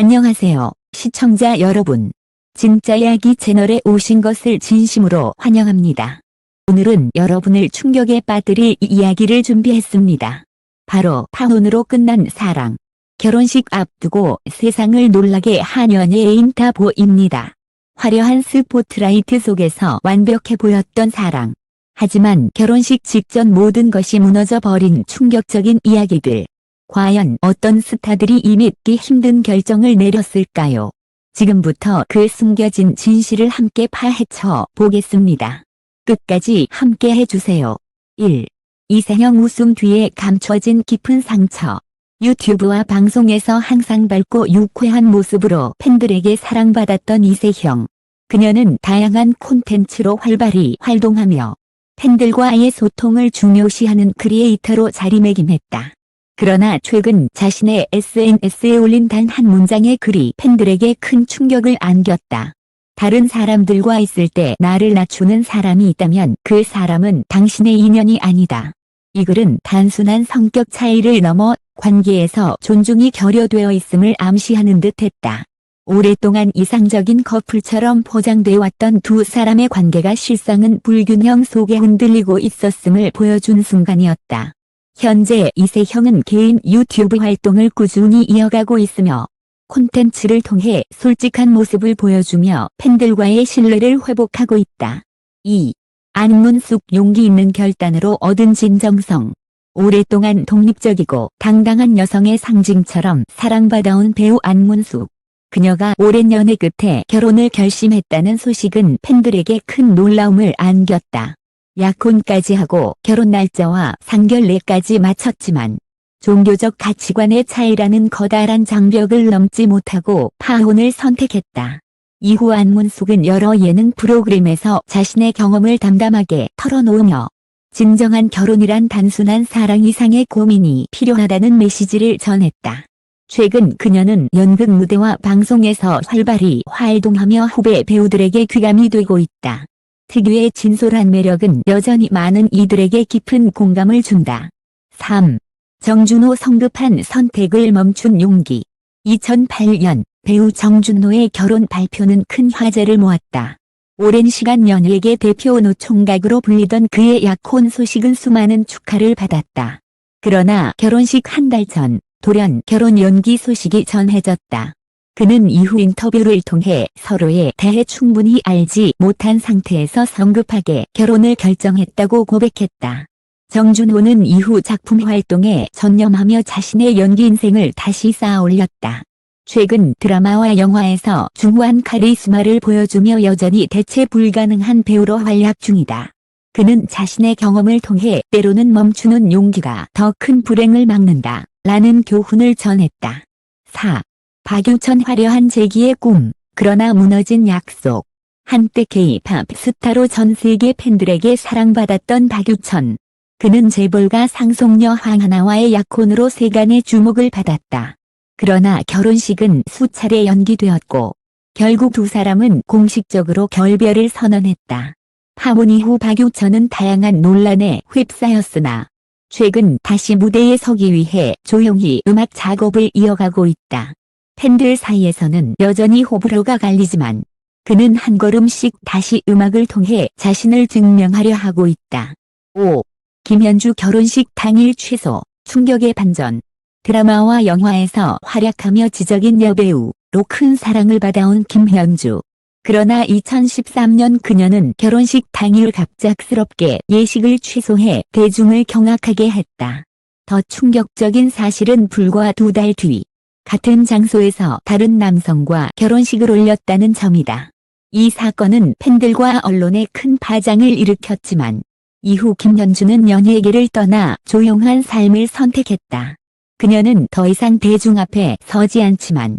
안녕하세요, 시청자 여러분. 진짜 이야기 채널에 오신 것을 진심으로 환영합니다. 오늘은 여러분을 충격에 빠뜨릴 이 이야기를 준비했습니다. 바로 파혼으로 끝난 사랑. 결혼식 앞두고 세상을 놀라게 한 연예인 타보입니다. 화려한 스포트라이트 속에서 완벽해 보였던 사랑. 하지만 결혼식 직전 모든 것이 무너져 버린 충격적인 이야기들. 과연 어떤 스타들이 이 믿기 힘든 결정을 내렸을까요? 지금부터 그 숨겨진 진실을 함께 파헤쳐 보겠습니다. 끝까지 함께 해주세요. 1. 이세형 웃음 뒤에 감춰진 깊은 상처. 유튜브와 방송에서 항상 밝고 유쾌한 모습으로 팬들에게 사랑받았던 이세형. 그녀는 다양한 콘텐츠로 활발히 활동하며 팬들과의 소통을 중요시하는 크리에이터로 자리매김했다. 그러나 최근 자신의 SNS에 올린 단 한 문장의 글이 팬들에게 큰 충격을 안겼다. 다른 사람들과 있을 때 나를 낮추는 사람이 있다면 그 사람은 당신의 인연이 아니다. 이 글은 단순한 성격 차이를 넘어 관계에서 존중이 결여되어 있음을 암시하는 듯 했다. 오랫동안 이상적인 커플처럼 포장돼 왔던 두 사람의 관계가 실상은 불균형 속에 흔들리고 있었음을 보여준 순간이었다. 현재 이세형은 개인 유튜브 활동을 꾸준히 이어가고 있으며 콘텐츠를 통해 솔직한 모습을 보여주며 팬들과의 신뢰를 회복하고 있다. 2. 안문숙 용기 있는 결단으로 얻은 진정성. 오랫동안 독립적이고 당당한 여성의 상징처럼 사랑받아온 배우 안문숙. 그녀가 오랜 연애 끝에 결혼을 결심했다는 소식은 팬들에게 큰 놀라움을 안겼다. 약혼까지 하고 결혼 날짜와 상견례까지 마쳤지만 종교적 가치관의 차이라는 커다란 장벽을 넘지 못하고 파혼을 선택했다. 이후 안문숙은 여러 예능 프로그램에서 자신의 경험을 담담하게 털어놓으며 진정한 결혼이란 단순한 사랑 이상의 고민이 필요하다는 메시지를 전했다. 최근 그녀는 연극 무대와 방송에서 활발히 활동하며 후배 배우들에게 귀감이 되고 있다. 특유의 진솔한 매력은 여전히 많은 이들에게 깊은 공감을 준다. 3. 정준호 성급한 선택을 멈춘 용기 2008년 배우 정준호의 결혼 발표는 큰 화제를 모았다. 오랜 시간 연예계 대표 노총각으로 불리던 그의 약혼 소식은 수많은 축하를 받았다. 그러나 결혼식 한 달 전 돌연 결혼 연기 소식이 전해졌다. 그는 이후 인터뷰를 통해 서로에 대해 충분히 알지 못한 상태에서 성급하게 결혼을 결정했다고 고백했다. 정준호는 이후 작품 활동에 전념하며 자신의 연기 인생을 다시 쌓아 올렸다. 최근 드라마와 영화에서 중후한 카리스마를 보여주며 여전히 대체 불가능한 배우로 활약 중이다. 그는 자신의 경험을 통해 때로는 멈추는 용기가 더 큰 불행을 막는다. 라는 교훈을 전했다. 4. 박유천 화려한 재기의 꿈, 그러나 무너진 약속. 한때 K-팝 스타로 전 세계 팬들에게 사랑받았던 박유천. 그는 재벌가 상속녀 황하나와의 약혼으로 세간의 주목을 받았다. 그러나 결혼식은 수차례 연기되었고 결국 두 사람은 공식적으로 결별을 선언했다. 파혼 이후 박유천은 다양한 논란에 휩싸였으나 최근 다시 무대에 서기 위해 조용히 음악 작업을 이어가고 있다. 팬들 사이에서는 여전히 호불호가 갈리지만 그는 한 걸음씩 다시 음악을 통해 자신을 증명하려 하고 있다. 5. 김현주 결혼식 당일 취소, 충격의 반전. 드라마와 영화에서 활약하며 지적인 여배우로 큰 사랑을 받아온 김현주. 그러나 2013년 그녀는 결혼식 당일 갑작스럽게 예식을 취소해 대중을 경악하게 했다. 더 충격적인 사실은 불과 두 달 뒤, 같은 장소에서 다른 남성과 결혼식을 올렸다는 점이다. 이 사건은 팬들과 언론에 큰 파장을 일으켰지만 이후 김현주는 연예계를 떠나 조용한 삶을 선택했다. 그녀는 더 이상 대중 앞에 서지 않지만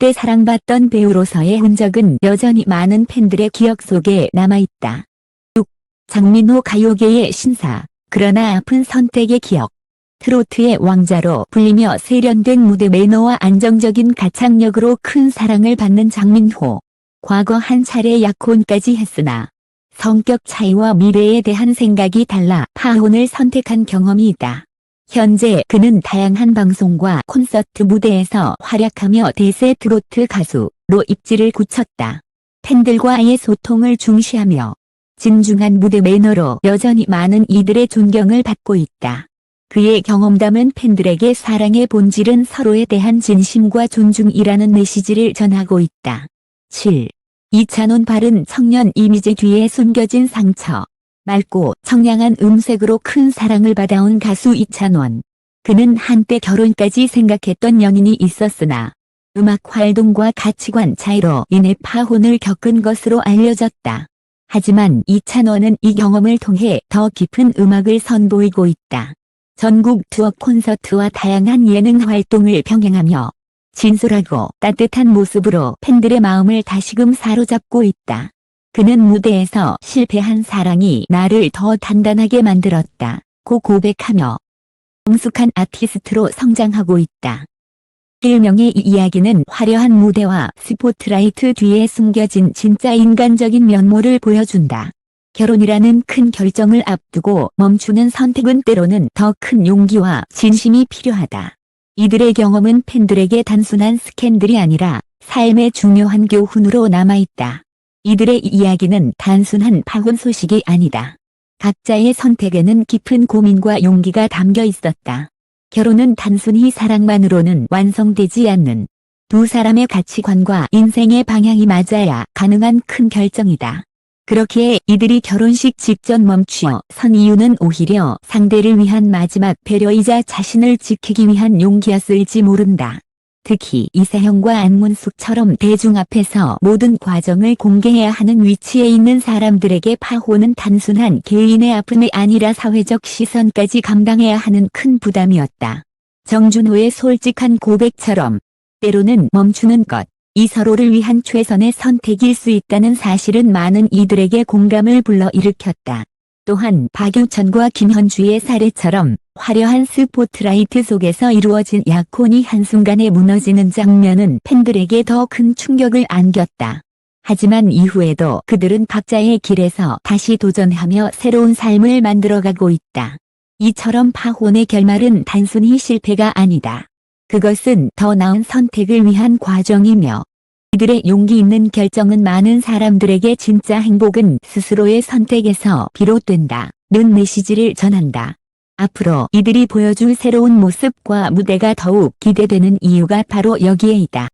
때 사랑받던 배우로서의 흔적은 여전히 많은 팬들의 기억 속에 남아있다. 6. 장민호 가요계의 신사, 그러나 아픈 선택의 기억. 트로트의 왕자로 불리며 세련된 무대 매너와 안정적인 가창력으로 큰 사랑을 받는 장민호. 과거 한 차례 약혼까지 했으나 성격 차이와 미래에 대한 생각이 달라 파혼을 선택한 경험이 있다. 현재 그는 다양한 방송과 콘서트 무대에서 활약하며 대세 트로트 가수로 입지를 굳혔다. 팬들과의 소통을 중시하며 진중한 무대 매너로 여전히 많은 이들의 존경을 받고 있다. 그의 경험담은 팬들에게 사랑의 본질은 서로에 대한 진심과 존중이라는 메시지를 전하고 있다. 7. 이찬원 바른 청년 이미지 뒤에 숨겨진 상처. 맑고 청량한 음색으로 큰 사랑을 받아온 가수 이찬원. 그는 한때 결혼까지 생각했던 연인이 있었으나 음악 활동과 가치관 차이로 인해 파혼을 겪은 것으로 알려졌다. 하지만 이찬원은 이 경험을 통해 더 깊은 음악을 선보이고 있다. 전국 투어 콘서트와 다양한 예능 활동을 병행하며 진솔하고 따뜻한 모습으로 팬들의 마음을 다시금 사로잡고 있다. 그는 무대에서 실패한 사랑이 나를 더 단단하게 만들었다. 고 고백하며 성숙한 아티스트로 성장하고 있다. 일명의 이 이야기는 화려한 무대와 스포트라이트 뒤에 숨겨진 진짜 인간적인 면모를 보여준다. 결혼이라는 큰 결정을 앞두고 멈추는 선택은 때로는 더 큰 용기와 진심이 필요하다. 이들의 경험은 팬들에게 단순한 스캔들이 아니라 삶의 중요한 교훈으로 남아있다. 이들의 이야기는 단순한 파혼 소식이 아니다. 각자의 선택에는 깊은 고민과 용기가 담겨 있었다. 결혼은 단순히 사랑만으로는 완성되지 않는 두 사람의 가치관과 인생의 방향이 맞아야 가능한 큰 결정이다. 그렇기에 이들이 결혼식 직전 멈추어 선 이유는 오히려 상대를 위한 마지막 배려이자 자신을 지키기 위한 용기였을지 모른다. 특히 이세형과 안문숙처럼 대중 앞에서 모든 과정을 공개해야 하는 위치에 있는 사람들에게 파혼은 단순한 개인의 아픔이 아니라 사회적 시선까지 감당해야 하는 큰 부담이었다. 정준호의 솔직한 고백처럼 때로는 멈추는 것, 이 서로를 위한 최선의 선택일 수 있다는 사실은 많은 이들에게 공감을 불러일으켰다. 또한 박유천과 김현주의 사례처럼 화려한 스포트라이트 속에서 이루어진 약혼이 한순간에 무너지는 장면은 팬들에게 더 큰 충격을 안겼다. 하지만 이후에도 그들은 각자의 길에서 다시 도전하며 새로운 삶을 만들어가고 있다. 이처럼 파혼의 결말은 단순히 실패가 아니다. 그것은 더 나은 선택을 위한 과정이며 이들의 용기 있는 결정은 많은 사람들에게 진짜 행복은 스스로의 선택에서 비롯된다. 는 메시지를 전한다. 앞으로 이들이 보여줄 새로운 모습과 무대가 더욱 기대되는 이유가 바로 여기에 있다.